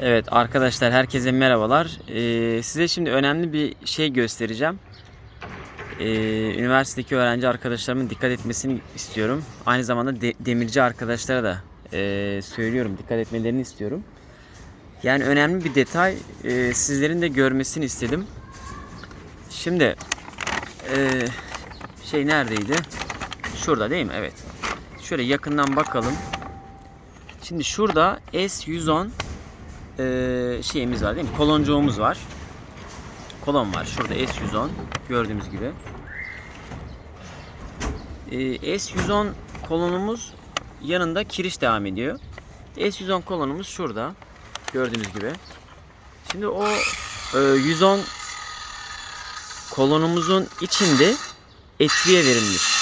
Evet arkadaşlar herkese merhabalar. Ee, size şimdi önemli bir şey göstereceğim. Ee, üniversitedeki öğrenci arkadaşlarımın dikkat etmesini istiyorum. Aynı zamanda de- demirci arkadaşlara da e, söylüyorum dikkat etmelerini istiyorum. Yani önemli bir detay e, sizlerin de görmesini istedim. Şimdi e, şey neredeydi? Şurada değil mi? Evet. Şöyle yakından bakalım. Şimdi şurada S110 e, şeyimiz var değil mi? Koloncuğumuz var. Kolon var. Şurada S110 gördüğümüz gibi. E, S110 kolonumuz yanında kiriş devam ediyor. S110 kolonumuz şurada. Gördüğünüz gibi. Şimdi o e, 110 kolonumuzun içinde etriye verilmiş.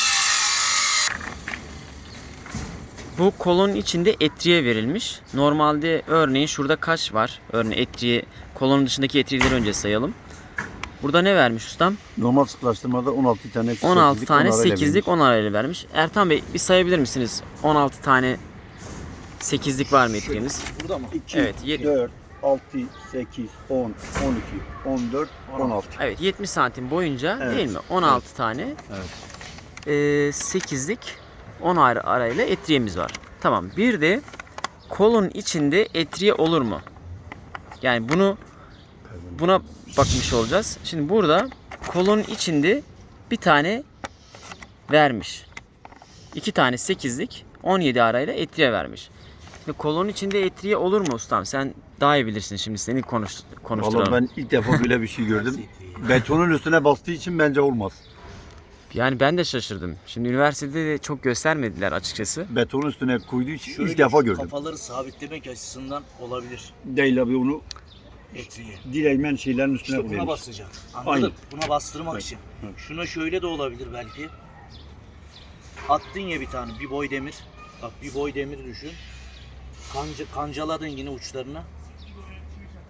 Bu kolonun içinde etriye verilmiş. Normalde örneğin şurada kaç var? Örneğin etriye, kolonun dışındaki etriyeleri önce sayalım. Burada ne vermiş ustam? Normal sıklaştırmada 16 tane 16 sekizlik, tane on arayla 8'lik verilmiş. 10 arayla vermiş. Ertan Bey bir sayabilir misiniz? 16 tane 8'lik var mı etriğimiz? Burada mı? 2, Evet, yedi. 4, 6, 8, 10, 12, 14, 16. Evet 70 santim boyunca Evet. değil mi? 16 tane Evet. e, 8'lik 10 ara arayla etriyemiz var. Tamam. Bir de kolun içinde etriye olur mu? Yani bunu buna bakmış olacağız. Şimdi burada kolonun içinde bir tane vermiş. İki tane 8'lik 17 arayla etriye vermiş. Şimdi kolonun içinde etriye olur mu ustam? Sen daha iyi bilirsin şimdi seni konuş, konuşturalım. Vallahi ben ilk defa böyle bir şey gördüm. Betonun üstüne bastığı için bence olmaz. Yani ben de şaşırdım. Şimdi üniversitede de çok göstermediler açıkçası. Betonun üstüne koyduğu için Şöyle ilk defa gördüm. Kafaları sabitlemek açısından olabilir Değil abi onu etriye. direğmen şeylerin üstüne İşte buna koymuş. basacak. Anladın? Aynen. Buna bastırmak Evet. için. Evet. Şuna şöyle de olabilir belki. Attın ya bir tane bir boy demir. Bak bir boy demir düşün. Kanca, kancaladın yine uçlarına.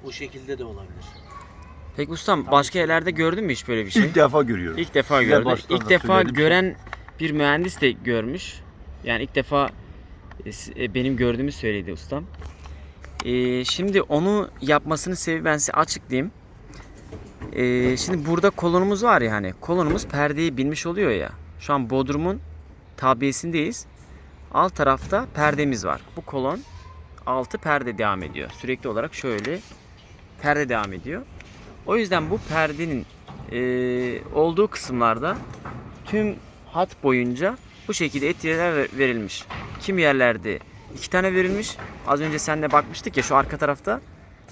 Bu şekilde de olabilir. Peki ustam başka yerlerde gördün mü hiç böyle bir şey? İlk defa görüyorum. İlk defa Size gördüm. baştan İlk defa söyledim. gören bir mühendis de görmüş. Yani ilk defa e, s- e, benim gördüğümü söyledi ustam. E, şimdi onu yapmasının sebebi ben size açıklayayım. E, şimdi burada kolonumuz var ya hani kolonumuz perdeyi binmiş oluyor ya. Şu an Bodrum'un tabiyesindeyiz. Alt tarafta perdemiz var. Bu kolon altı perde devam ediyor. Sürekli olarak şöyle perde devam ediyor. O yüzden bu perdenin e, olduğu kısımlarda tüm hat boyunca bu şekilde etiyeler ver- verilmiş. Kim yerlerde iki tane verilmiş. Az önce senle bakmıştık ya şu arka tarafta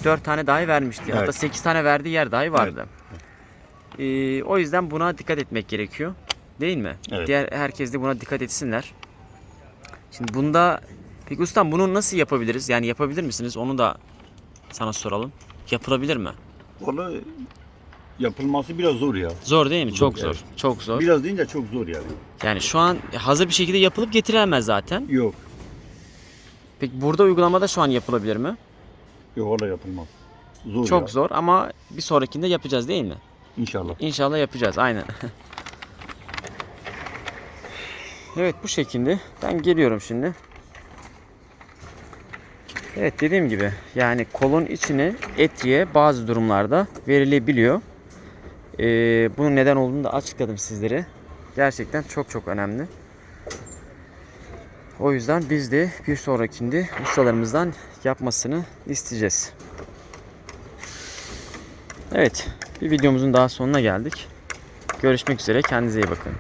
dört tane dahi vermişti. Hatta Evet. sekiz tane verdiği yer dahi vardı. E, o yüzden buna dikkat etmek gerekiyor. Değil mi? Evet. Diğer herkes de buna dikkat etsinler. Şimdi bunda peki ustam bunu nasıl yapabiliriz? Yani yapabilir misiniz? Onu da sana soralım. Yapılabilir mi? Vallahi yapılması biraz zor ya. Zor değil mi? Çok Zor, zor. Çok zor. Biraz deyince çok zor yani. Yani şu an hazır bir şekilde yapılıp getirilemez zaten. Yok. Peki burada uygulamada şu an yapılabilir mi? Yok valla yapılmaz. Zor Çok ya. zor ama bir sonrakinde yapacağız değil mi? İnşallah. İnşallah yapacağız aynen. evet bu şekilde. Ben geliyorum şimdi. Evet dediğim gibi yani kolun içine etriye bazı durumlarda verilebiliyor. Ee, bunun neden olduğunu da açıkladım sizlere. Gerçekten çok çok önemli. O yüzden biz de bir sonrakinde ustalarımızdan yapmasını isteyeceğiz. Evet, bir videomuzun daha sonuna geldik. Görüşmek üzere, kendinize iyi bakın.